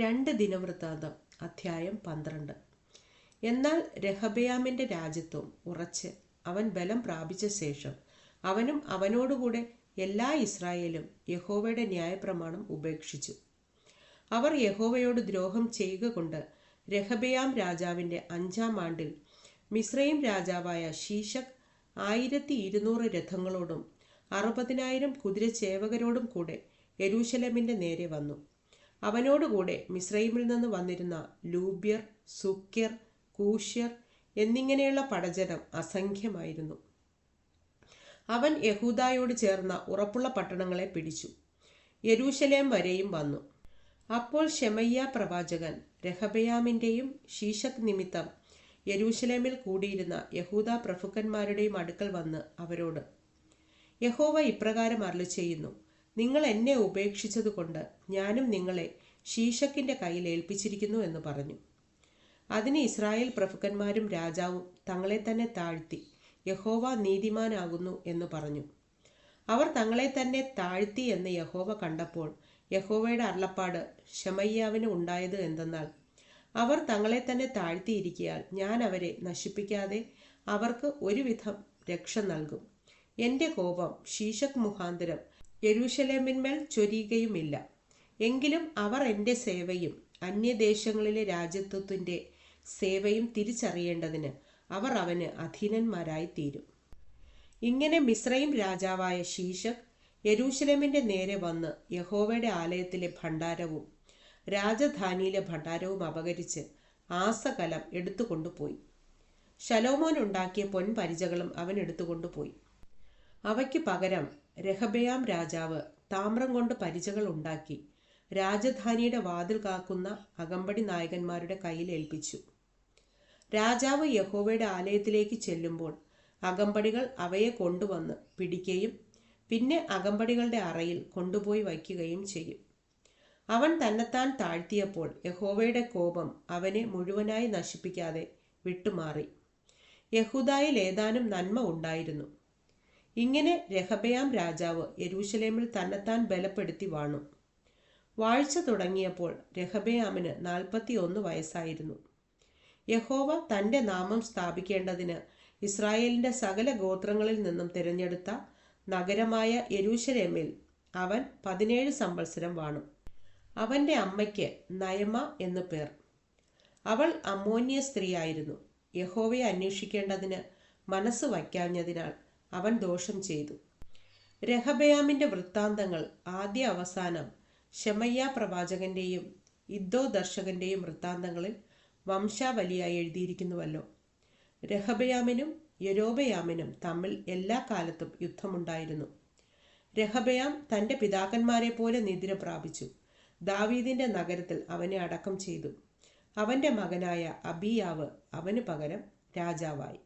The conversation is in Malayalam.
രണ്ട് ദിനവൃത്താന്തം അധ്യായം പന്ത്രണ്ട്. എന്നാൽ രഹബയാമിന്റെ രാജ്യത്വം ഉറച്ച് അവൻ ബലം പ്രാപിച്ച ശേഷം അവനും അവനോടുകൂടെ എല്ലാ ഇസ്രായേലും യഹോവയുടെ ന്യായപ്രമാണം ഉപേക്ഷിച്ചു. അവർ യഹോവയോട് ദ്രോഹം ചെയ്യുക കൊണ്ട് രഹബയാം രാജാവിന്റെ അഞ്ചാം ആണ്ടിൽ മിസ്രൈം രാജാവായ ശീശക് ആയിരത്തി ഇരുന്നൂറ് രഥങ്ങളോടും അറുപതിനായിരം കുതിരച്ചേവകരോടും കൂടെ യരൂശലമിന്റെ നേരെ വന്നു. അവനോടുകൂടെ മിസ്രൈമിൽ നിന്ന് വന്നിരുന്ന ലൂബ്യർ സുക്യർ കൂഷ്യർ എന്നിങ്ങനെയുള്ള പടജനം അസംഖ്യമായിരുന്നു. അവൻ യഹൂദായോട് ചേർന്ന ഉറപ്പുള്ള പട്ടണങ്ങളെ പിടിച്ചു. യരൂശലേം വരെയും വന്നു. അപ്പോൾ ഷെമയ്യ പ്രവാചകൻ രഹബയാമിന്റെയും ശീശക് നിമിത്തം യരൂശലേമിൽ കൂടിയിരുന്ന യഹൂദ പ്രഭുക്കന്മാരുടെയും അടുക്കൽ വന്ന് അവരോട് യഹോവ ഇപ്രകാരം അരളി ചെയ്യുന്നു നിങ്ങൾ എന്നെ ഉപേക്ഷിച്ചതുകൊണ്ട് ഞാനും നിങ്ങളെ ശീശക്കിന്റെ കയ്യിൽ ഏൽപ്പിച്ചിരിക്കുന്നു എന്ന് പറഞ്ഞു. അതിന് ഇസ്രായേൽ പ്രഭുക്കന്മാരും രാജാവും തങ്ങളെ തന്നെ താഴ്ത്തി യഹോവ നീതിമാനാകുന്നു എന്ന് പറഞ്ഞു. അവർ തങ്ങളെ തന്നെ താഴ്ത്തി എന്ന് യഹോവ കണ്ടപ്പോൾ യഹോവയുടെ അരുളപ്പാട് ഷമയ്യാവിന് ഉണ്ടായത് എന്തെന്നാൽ അവർ തങ്ങളെ തന്നെ താഴ്ത്തിയിരിക്കിയാൽ ഞാൻ അവരെ നശിപ്പിക്കാതെ അവർക്ക് ഒരുവിധം രക്ഷ നൽകും. എന്റെ കോപം ശീശക് മുഖാന്തരം യെരൂശലേമിന്മേൽ ചൊരിയുകയുമില്ല. എങ്കിലും അവർ എന്റെ സേവയും അന്യദേശങ്ങളിലെ രാജ്യത്വത്തിന്റെ സേവയും തിരിച്ചറിയേണ്ടതിന് അവർ അവന് അധീനന്മാരായി തീരും ഇങ്ങനെ മിശ്രയും രാജാവായ ശീശക് യെരൂശലേമിന്റെ നേരെ വന്ന് യഹോവയുടെ ആലയത്തിലെ ഭണ്ഡാരവും രാജധാനിയിലെ ഭണ്ഡാരവും അപകരിച്ച് ആസകലം എടുത്തുകൊണ്ടുപോയി. ശലോമോൻ ഉണ്ടാക്കിയ പൊൻപരിചകളും അവൻ എടുത്തുകൊണ്ടുപോയി. അവയ്ക്ക് പകരം രഹബയാം രാജാവ് താമ്രം കൊണ്ട് പരിചകൾ ഉണ്ടാക്കി രാജധാനിയുടെ വാതിൽ കാക്കുന്ന അകമ്പടി നായകന്മാരുടെ കയ്യിൽ ഏൽപ്പിച്ചു. രാജാവ് യഹോവയുടെ ആലയത്തിലേക്ക് ചെല്ലുമ്പോൾ അകമ്പടികൾ അവയെ കൊണ്ടുവന്ന് പിടിക്കുകയും പിന്നെ അകമ്പടികളുടെ അറയിൽ കൊണ്ടുപോയി വയ്ക്കുകയും ചെയ്യും. അവൻ തന്നെത്താൻ താഴ്ത്തിയപ്പോൾ യഹോവയുടെ കോപം അവനെ മുഴുവനായി നശിപ്പിക്കാതെ വിട്ടുമാറി. യഹൂദായിൽ ഏതാനും നന്മ ഉണ്ടായിരുന്നു. ഇങ്ങനെ രഹബയാം രാജാവ് യെരൂശലേമിൽ തന്നെത്താൻ ബലപ്പെടുത്തി വാണു. വാഴ്ച തുടങ്ങിയപ്പോൾ രഹബയാമിന് നാൽപ്പത്തി ഒന്ന് വയസ്സായിരുന്നു. യഹോവ തന്റെ നാമം സ്ഥാപിക്കേണ്ടതിന് ഇസ്രായേലിന്റെ സകല ഗോത്രങ്ങളിൽ നിന്നും തിരഞ്ഞെടുത്ത നഗരമായ യെരൂശലേമിൽ അവൻ പതിനേഴ് സംവത്സരം വാണു. അവന്റെ അമ്മയ്ക്ക് നയമ എന്നു പേർ. അവൾ അമ്മോന്യ സ്ത്രീയായിരുന്നു യഹോവയെ അന്വേഷിക്കേണ്ടതിന് മനസ്സ് വയ്ക്കാഞ്ഞതിനാൽ അവൻ ദോഷം ചെയ്തു. രഹബയാമിന്റെ വൃത്താന്തങ്ങൾ ആദ്യ അവസാനം ഷെമയ്യ പ്രവാചകന്റെയും ഇദ്ദോ ദർശകന്റെയും വൃത്താന്തങ്ങളിൽ വംശാവലിയായി എഴുതിയിരിക്കുന്നുവല്ലോ. രഹബയാമിനും യരോബയാമിനും തമ്മിൽ എല്ലാ കാലത്തും യുദ്ധമുണ്ടായിരുന്നു. രഹബയാം തന്റെ പിതാക്കന്മാരെ പോലെ നിദ്ര പ്രാപിച്ചു. ദാവീദിന്റെ നഗരത്തിൽ അവനെ അടക്കം ചെയ്തു. അവന്റെ മകനായ അബിയാവ് അവന് പകരം രാജാവായി.